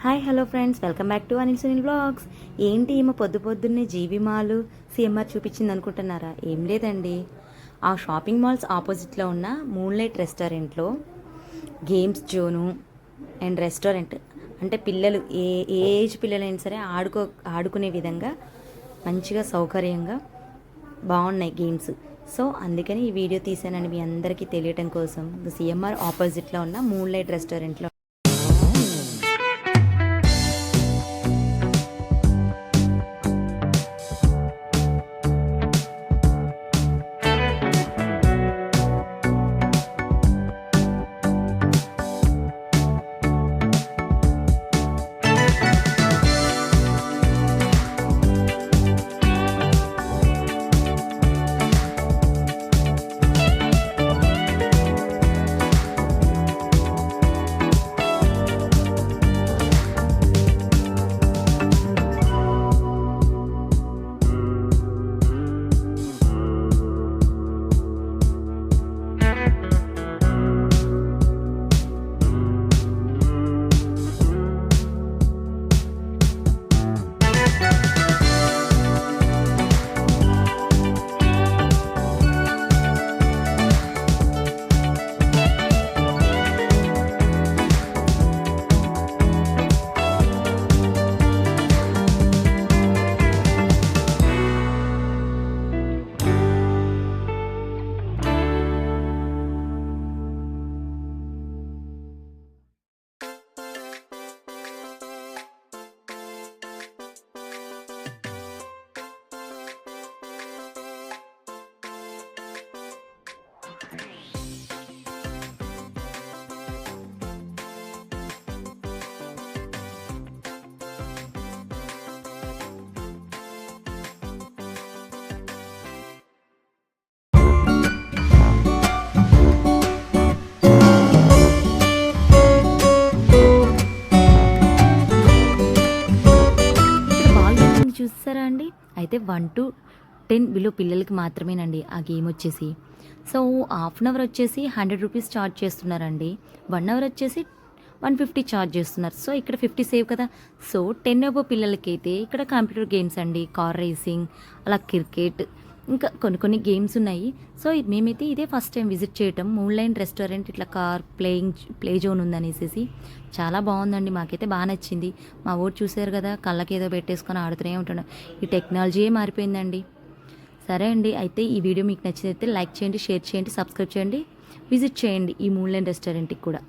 Hi hello friends welcome back to Anil Sunil blogs ఏంటి ఈమె పొద్దు పొద్దున్నే జీవి మాల్ సిఎంఆర్ చూపించింది అనుకుంటున్నారా? ఏం లేదండి. ఆ షాపింగ్ మాల్స్ ఆపోజిట్లో ఉన్న మూన్లైట్ రెస్టారెంట్లో గేమ్స్ జోను అండ్ రెస్టారెంట్ అంటే పిల్లలు ఏ ఏజ్ పిల్లలైనా సరే ఆడుకో ఆడుకునే విధంగా మంచిగా సౌకర్యంగా బాగున్నాయి గేమ్స్ సో అందుకని ఈ వీడియో తీసానని మీ అందరికీ తెలియటం కోసం సిఎంఆర్ ఆపోజిట్లో ఉన్న మూన్ లైట్ రెస్టారెంట్లో చూస్తారా అండి? అయితే వన్ టు టెన్ బిలో పిల్లలకి మాత్రమేనండి ఆ గేమ్ వచ్చేసి. సో హాఫ్ అన్ అవర్ వచ్చేసి హండ్రెడ్ రూపీస్ ఛార్జ్ చేస్తున్నారండి. వన్ అవర్ వచ్చేసి వన్ ఫిఫ్టీ ఛార్జ్ చేస్తున్నారు. సో ఇక్కడ ఫిఫ్టీ సేవ్ కదా. సో టెన్ అబో పిల్లలకైతే ఇక్కడ కంప్యూటర్ గేమ్స్ అండి. కార్ రేసింగ్ అలా క్రికెట్ ఇంకా కొన్ని కొన్ని గేమ్స్ ఉన్నాయి. సో మేమైతే ఇదే ఫస్ట్ టైం విజిట్ చేయటం. మూన్ లైన్ రెస్టారెంట్ ఇట్లా కార్ ప్లేయింగ్ ప్లే జోన్ ఉందనేసి చాలా బాగుందండి. మాకైతే బాగా నచ్చింది. మా ఓటు చూసారు కదా కళ్ళకి ఏదో పెట్టేసుకొని ఆడుతూనే ఉంటున్నాం. ఈ టెక్నాలజీయే మారిపోయిందండి. సరే అండి అయితే ఈ వీడియో మీకు నచ్చినైతే లైక్ చేయండి షేర్ చేయండి సబ్స్క్రైబ్ చేయండి విజిట్ చేయండి ఈ మూన్ లైన్ రెస్టారెంట్కి కూడా.